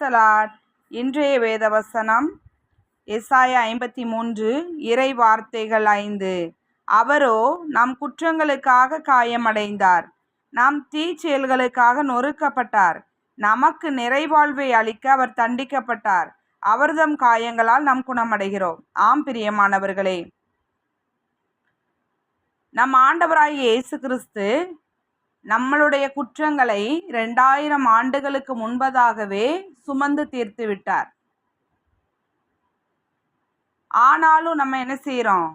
Salad இன்றைய வேதவசனம் எஸ்ஆய ஐம்பத்தி மூன்று இறை வார்த்தைகள் ஐந்து. அவரோ நம் குற்றங்களுக்காக காயமடைந்தார். நம் தீச்செயல்களுக்காக நொறுக்கப்பட்டார். நமக்கு நிறைவாழ்வை அளிக்க அவர் தண்டிக்கப்பட்டார். அவர்தம் காயங்களால் நாம் குணமடைகிறோம். ஆம் பிரியமானவர்களே. நம் ஆண்டவராகிய இயேசு கிறிஸ்து நம்மளுடைய குற்றங்களை ரெண்டாயிரம் ஆண்டுகளுக்கு முன்பதாகவே சுமந்து தீர்த்து விட்டார். ஆனாலும் நம்ம என்ன செய்கிறோம்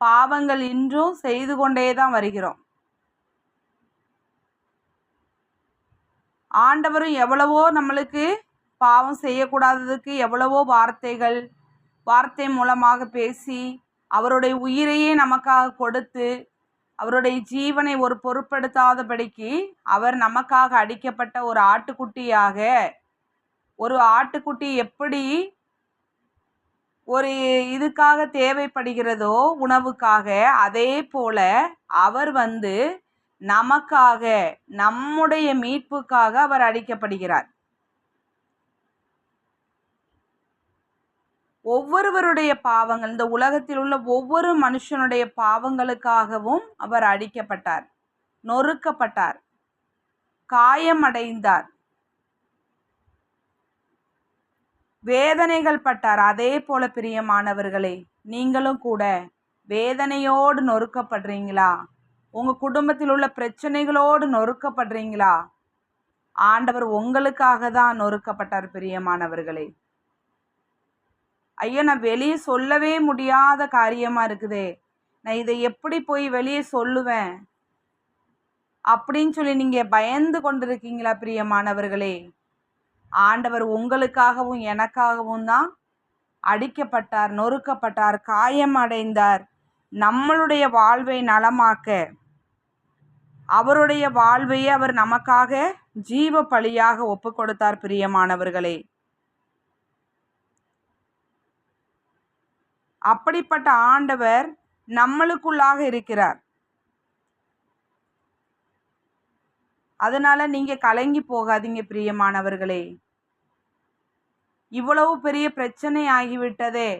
பாவங்கள் இன்றும் செய்து கொண்டே தான் வருகிறோம். ஆண்டவரும் எவ்வளவோ நம்மளுக்கு பாவம் செய்யக்கூடாததுக்கு எவ்வளவோ வார்த்தைகள் வார்த்தை மூலமாக பேசி அவருடைய உயிரையே நமக்காக கொடுத்து அவருடைய ஜீவனை ஒரு பொருட்படுத்தாதபடிக்கு அவர் நமக்காக அடிக்கப்பட்ட ஒரு ஆட்டுக்குட்டியாக ஒரு ஆட்டுக்குட்டி எப்படி ஒரு இதுக்காக தேவைப்படுகிறதோ உணவுக்காக அதே போல அவர் வந்து நமக்காக நம்முடைய மீட்புக்காக அவர் அடிக்கப்படுகிறார். ஒவ்வொருவருடைய பாவங்கள் இந்த உலகத்தில் உள்ள ஒவ்வொரு மனுஷனுடைய பாவங்களுக்காகவும் அவர் அடிக்கப்பட்டார் நொறுக்கப்பட்டார் காயமடைந்தார் வேதனைகள் பட்டார். அதே போல பிரியமானவர்களே நீங்களும் கூட வேதனையோடு நொறுக்கப்படுறீங்களா? உங்கள் குடும்பத்தில் உள்ள பிரச்சனைகளோடு நொறுக்கப்படுறீங்களா? ஆண்டவர் உங்களுக்காக தான் நொறுக்கப்பட்டார் பிரியமானவர்களே. ஐயோ நான் வெளியே சொல்லவே முடியாத காரியமாக இருக்குதே. நான் இதை எப்படி போய் வெளியே சொல்லுவேன்? அப்படின்னு சொல்லி நீங்கள் பயந்து கொண்டிருக்கீங்களா பிரியமானவர்களே ஆண்டவர் உங்களுக்காகவும் எனக்காகவும் தான் அடிக்கப்பட்டார் நொறுக்கப்பட்டார் காயம் அடைந்தார் நம்மளுடைய வாழ்வை நலமாக்க. அவருடைய வாழ்வையே அவர் நமக்காக ஜீவ பலியாக ஒப்பு கொடுத்தார் பிரியமானவர்களே அப்படிப்பட்ட ஆண்டவர் நம்மளுக்குள்ளாக இருக்கிறார். அதனால நீங்க கலங்கி போகாதீங்க பிரியமானவர்களே. இவ்வளவு பெரிய பிரச்சனை ஆகிவிட்டதே.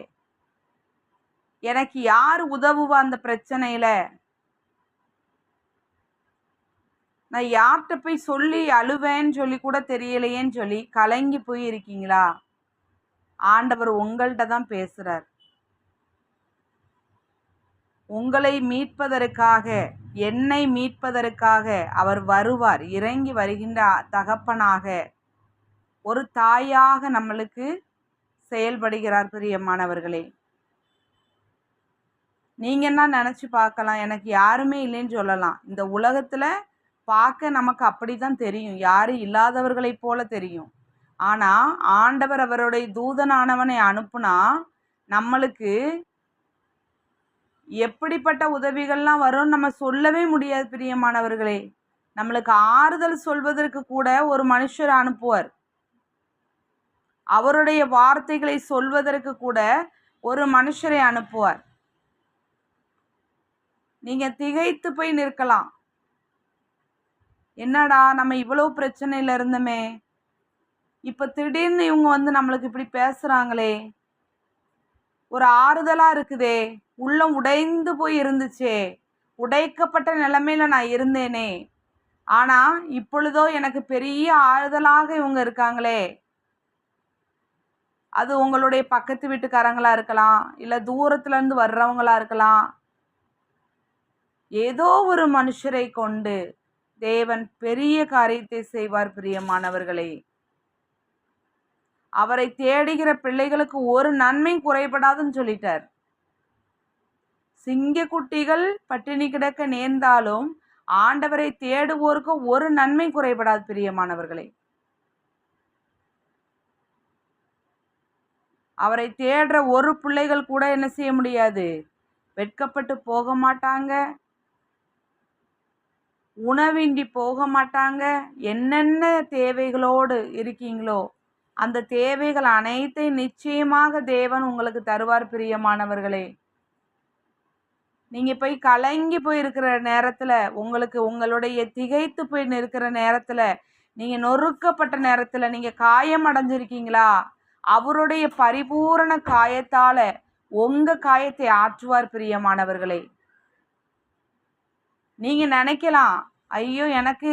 எனக்கு யார் உதவுவா அந்த பிரச்சனையில? நான் யார்கிட்ட போய் சொல்லி அழுவேன்னு சொல்லி கூட தெரியலையேன்னு சொல்லி கலங்கி போய் இருக்கீங்களா? ஆண்டவர் உங்கள்கிட்ட தான் பேசுறார். உங்களை மீட்பதற்காக என்னை மீட்பதற்காக அவர் வருவார் இறங்கி வருகின்ற தகப்பனாக. ஒரு தாயாக நம்மளுக்கு செயல்படுகிறார் பிரியமானவர்களே. நீங்க என்ன நினச்சி பார்க்கலாம்? எனக்கு யாருமே இல்லைன்னு சொல்லலாம். இந்த உலகத்தில் பார்க்க நமக்கு அப்படி தான் தெரியும். யாரும் இல்லாதவர்களை போல தெரியும். ஆனால் ஆண்டவர் அவருடைய தூதனானவனை அனுப்புனா நம்மளுக்கு எப்படிப்பட்ட உதவிகள்லாம் வரும்னு நம்ம சொல்லவே முடியாது பிரியமானவர்களே. நம்மளுக்கு ஆறுதல் சொல்வதற்கு கூட ஒரு மனுஷர் அனுப்புவார். அவருடைய வார்த்தைகளை சொல்வதற்கு கூட ஒரு மனுஷரை அனுப்புவார். நீங்க திகைத்து போய் நிற்கலாம். என்னடா நம்ம இவ்வளவு பிரச்சனையில இருந்தோமே. இப்ப திடீர்னு இவங்க வந்து நம்மளுக்கு இப்படி பேசுறாங்களே. ஒரு ஆறுதலா இருக்குதே. உள்ளம் உடைந்து போய் இருந்துச்சே. உடைக்கப்பட்ட நிலைமையில நான் இருந்தேனே. ஆனா இப்பொழுதோ எனக்கு பெரிய ஆறுதலாக இவங்க இருக்காங்களே. அது உங்களுடைய பக்கத்து வீட்டுக்காரங்களா இருக்கலாம் இல்லை தூரத்துல இருந்து வர்றவங்களா இருக்கலாம். ஏதோ ஒரு மனுஷரை கொண்டு தேவன் பெரிய காரியத்தை செய்வார் பிரியமானவர்களே. அவரை தேடுகிற பிள்ளைகளுக்கு ஒரு நன்மை குறைபடாதுன்னு சொல்லிட்டார். சிங்கக்குட்டிகள் பட்டினி கிடக்க நேர்ந்தாலும் ஆண்டவரை தேடுவோருக்கு ஒரு நன்மை குறைபடாது பிரியமானவர்களே. அவரை தேடுற ஒரு பிள்ளைகள் கூட என்ன செய்ய முடியாது? வெட்கப்பட்டு போக மாட்டாங்க. உணவின்றி போக மாட்டாங்க. என்னென்ன தேவைகளோடு இருக்கீங்களோ அந்த தேவைகள் அனைத்தையும் நிச்சயமாக தேவன் உங்களுக்கு தருவார் பிரியமானவர்களே. நீங்கள் போய் கலங்கி போயிருக்கிற நேரத்தில் உங்களுக்கு உங்களுடைய திகைத்து போய் நிற்கிற நேரத்தில் நீங்கள் நொறுக்கப்பட்ட நேரத்தில் நீங்கள் காயம் அடைஞ்சிருக்கீங்களா? அவருடைய பரிபூரண காயத்தால் உங்கள் காயத்தை ஆற்றுவார் பிரியமானவர்களே. நீங்கள் நினைக்கலாம் ஐயோ எனக்கு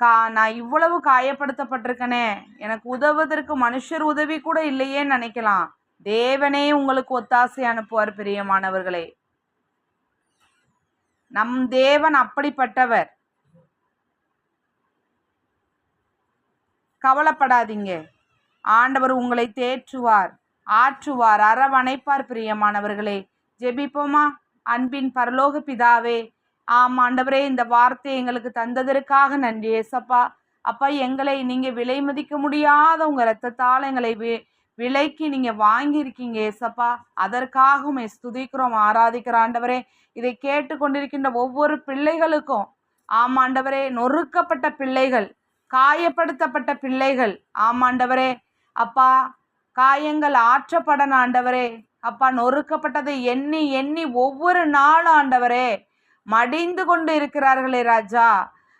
கா நான் இவ்வளவு காயப்படுத்தப்பட்டிருக்கனே எனக்கு உதவுவதற்கு மனுஷர் உதவி கூட இல்லையேன்னு நினைக்கலாம். தேவனே உங்களுக்கு ஒத்தாசை அனுப்புவார் பிரியமானவர்களே. நம் தேவன் அப்படிப்பட்டவர். கவலைப்படாதீங்க. ஆண்டவர் உங்களை தேற்றுவார் ஆற்றுவார் அரவணைப்பார் பிரியமானவர்களே. ஜெபிப்போமா? அன்பின் பரலோக பிதாவே ஆம் ஆண்டவரே இந்த வார்த்தை எங்களுக்கு தந்ததற்காக நன்றி ஏசப்பா. அப்பா எங்களை நீங்கள் விலை மதிக்க முடியாத உங்கள் ரத்தத்தால் எங்களை வி விலைக்கு நீங்கள் வாங்கியிருக்கீங்க ஏசப்பா. அதற்காகவும் ஸ்துதிக்கிறோம் ஆராதிக்கிற ஆண்டவரே. இதை கேட்டுக்கொண்டிருக்கின்ற ஒவ்வொரு பிள்ளைகளுக்கும் ஆமாண்டவரே நொறுக்கப்பட்ட பிள்ளைகள் காயப்படுத்தப்பட்ட பிள்ளைகள் ஆமாண்டவரே அப்பா காயங்கள் ஆற்றப்படன ஆண்டவரே. அப்பா நொறுக்கப்பட்டதை எண்ணி எண்ணி ஒவ்வொரு நாளும் ஆண்டவரே மடிந்து கொண்டு இருக்கிறார்களே ராஜா.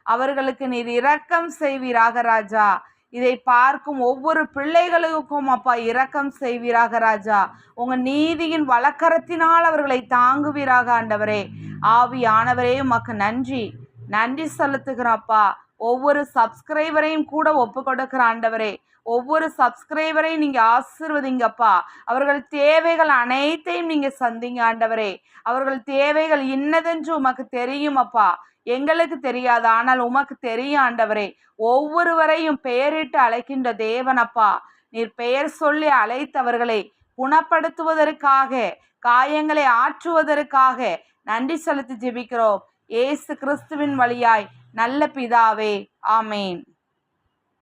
அவர்களுக்கு நீர் இரக்கம் செய்வீராக ராஜா. இதை பார்க்கும் ஒவ்வொரு பிள்ளைகளுக்கும் அப்பா இரக்கம் செய்வீராக ராஜா. உங்க நீதியின் வழக்கரத்தினால் அவர்களை தாங்குவீராக ஆண்டவரே. ஆவியானவரே உமக்கு நன்றி. நன்றி செலுத்துகிறோம் ஒவ்வொரு சப்ஸ்கிரைபரையும் கூட ஒப்பு கொடுக்கிற ஆண்டவரே. ஒவ்வொரு சப்ஸ்கிரைபரையும் நீங்கள் ஆசிர்வதிங்கப்பா. அவர்கள் தேவைகள் அனைத்தையும் நீங்கள் சந்திங்க ஆண்டவரே. அவர்கள் தேவைகள் இன்னதென்று உமக்கு தெரியும் அப்பா எங்களுக்கு தெரியாது ஆனால் உமக்கு தெரியும் ஆண்டவரே. ஒவ்வொருவரையும் பெயரிட்டு அழைக்கின்ற தேவனப்பா. நீர் பெயர் சொல்லி அழைத்தவர்களை குணப்படுத்துவதற்காக காயங்களை ஆற்றுவதற்காக நன்றி செலுத்தி ஜெபிக்கிறோம். ஏசு கிறிஸ்துவின் வழியாய். நல்ல பிதாவே ஆமேன்.